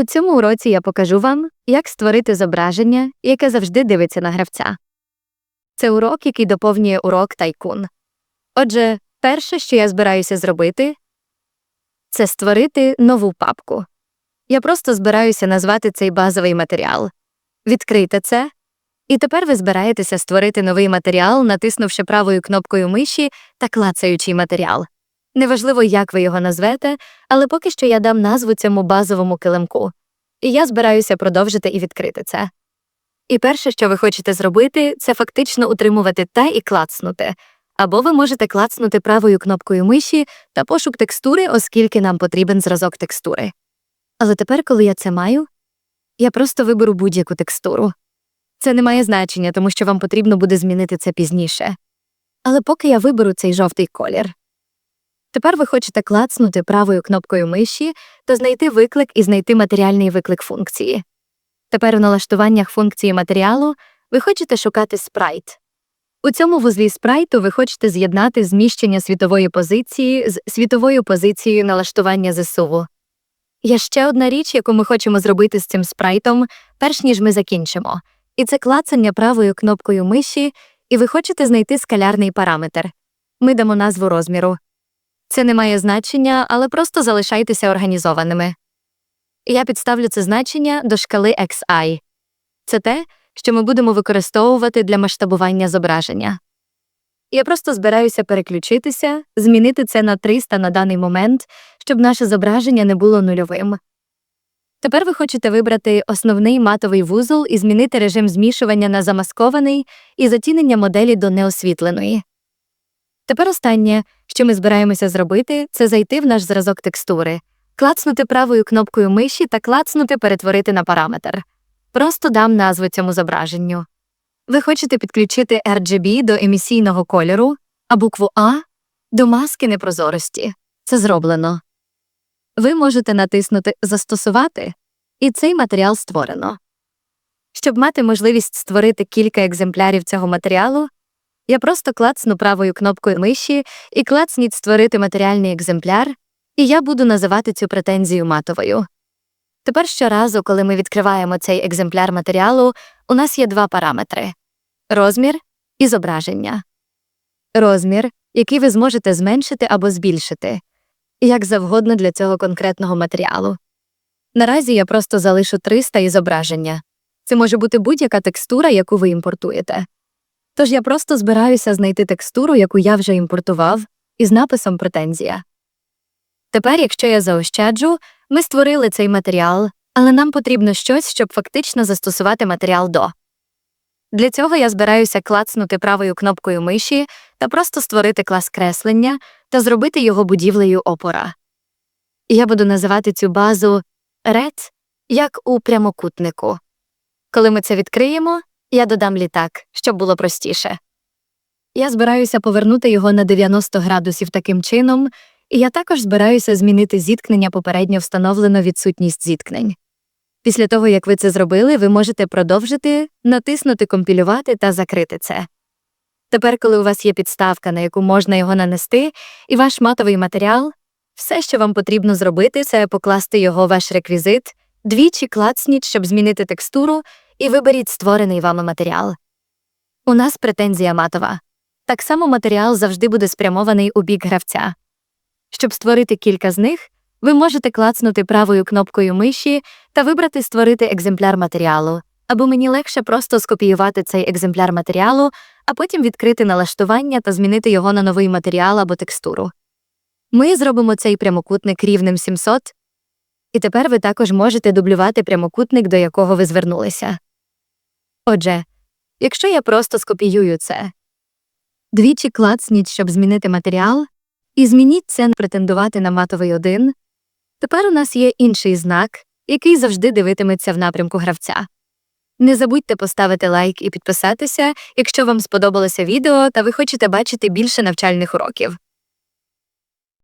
У цьому уроці я покажу вам, як створити зображення, яке завжди дивиться на гравця. Це урок, який доповнює урок Тайкун. Отже, перше, що я збираюся зробити, це створити нову папку. Я просто збираюся назвати цей базовий матеріал. Відкрийте це, і тепер ви збираєтеся створити новий матеріал, натиснувши правою кнопкою миші та клацаючий матеріал. Неважливо, як ви його назвете, але поки що я дам назву цьому базовому килимку. І я збираюся продовжити і відкрити це. І перше, що ви хочете зробити, це фактично утримувати та і клацнути. Або ви можете клацнути правою кнопкою миші та пошук текстури, оскільки нам потрібен зразок текстури. Але тепер, коли я це маю, я просто виберу будь-яку текстуру. Це не має значення, тому що вам потрібно буде змінити це пізніше. Але поки я виберу цей жовтий колір. Тепер ви хочете клацнути правою кнопкою миші та знайти виклик і знайти матеріальний виклик функції. Тепер у налаштуваннях функції матеріалу ви хочете шукати спрайт. У цьому вузлі спрайту ви хочете з'єднати зміщення світової позиції з світовою позицією налаштування ЗСУ. Є ще одна річ, яку ми хочемо зробити з цим спрайтом, перш ніж ми закінчимо, і це клацання правою кнопкою миші, і ви хочете знайти скалярний параметр. Ми дамо назву розміру. Це не має значення, але просто залишайтеся організованими. Я підставлю це значення до шкали XI. Це те, що ми будемо використовувати для масштабування зображення. Я просто збираюся переключитися, змінити це на 300 на даний момент, щоб наше зображення не було нульовим. Тепер ви хочете вибрати основний матовий вузол і змінити режим змішування на замаскований і затінення моделі до неосвітленої. Тепер останнє, що ми збираємося зробити, це зайти в наш зразок текстури, клацнути правою кнопкою миші та клацнути перетворити на параметр. Просто дам назву цьому зображенню. Ви хочете підключити RGB до емісійного кольору, а букву А до маски непрозорості. Це зроблено. Ви можете натиснути Застосувати, і цей матеріал створено. Щоб мати можливість створити кілька екземплярів цього матеріалу, я просто клацну правою кнопкою миші і клацніть створити матеріальний екземпляр, і я буду називати цю претензію матовою. Тепер щоразу, коли ми відкриваємо цей екземпляр матеріалу, у нас є два параметри розмір і зображення. Розмір, який ви зможете зменшити або збільшити, як завгодно для цього конкретного матеріалу. Наразі я просто залишу 300 і зображення. Це може бути будь-яка текстура, яку ви імпортуєте. Тож я просто збираюся знайти текстуру, яку я вже імпортував, із написом претензія. Тепер, якщо я заощаджу, ми створили цей матеріал, але нам потрібно щось, щоб фактично застосувати матеріал до. Для цього я збираюся клацнути правою кнопкою миші та просто створити клас креслення та зробити його будівлею опора. Я буду називати цю базу red, як у прямокутнику. Коли ми це відкриємо, я додам літак, щоб було простіше. Я збираюся повернути його на 90 градусів таким чином, і я також збираюся змінити зіткнення попередньо встановлено відсутність зіткнень. Після того, як ви це зробили, ви можете продовжити, натиснути компілювати та закрити це. Тепер, коли у вас є підставка, на яку можна його нанести, і ваш матовий матеріал, все, що вам потрібно зробити, це покласти його в ваш реквізит, двічі клацніть, щоб змінити текстуру, і виберіть створений вами матеріал. У нас претензія матова. Так само матеріал завжди буде спрямований у бік гравця. Щоб створити кілька з них, ви можете клацнути правою кнопкою миші та вибрати Створити екземпляр матеріалу, або мені легше просто скопіювати цей екземпляр матеріалу, а потім відкрити налаштування та змінити його на новий матеріал або текстуру. Ми зробимо цей прямокутник рівнем 700, і тепер ви також можете дублювати прямокутник, до якого ви звернулися. Отже, якщо я просто скопіюю це, двічі клацніть, щоб змінити матеріал, і змініть це претендувати на матовий один, тепер у нас є інший знак, який завжди дивитиметься в напрямку гравця. Не забудьте поставити лайк і підписатися, якщо вам сподобалося відео та ви хочете бачити більше навчальних уроків.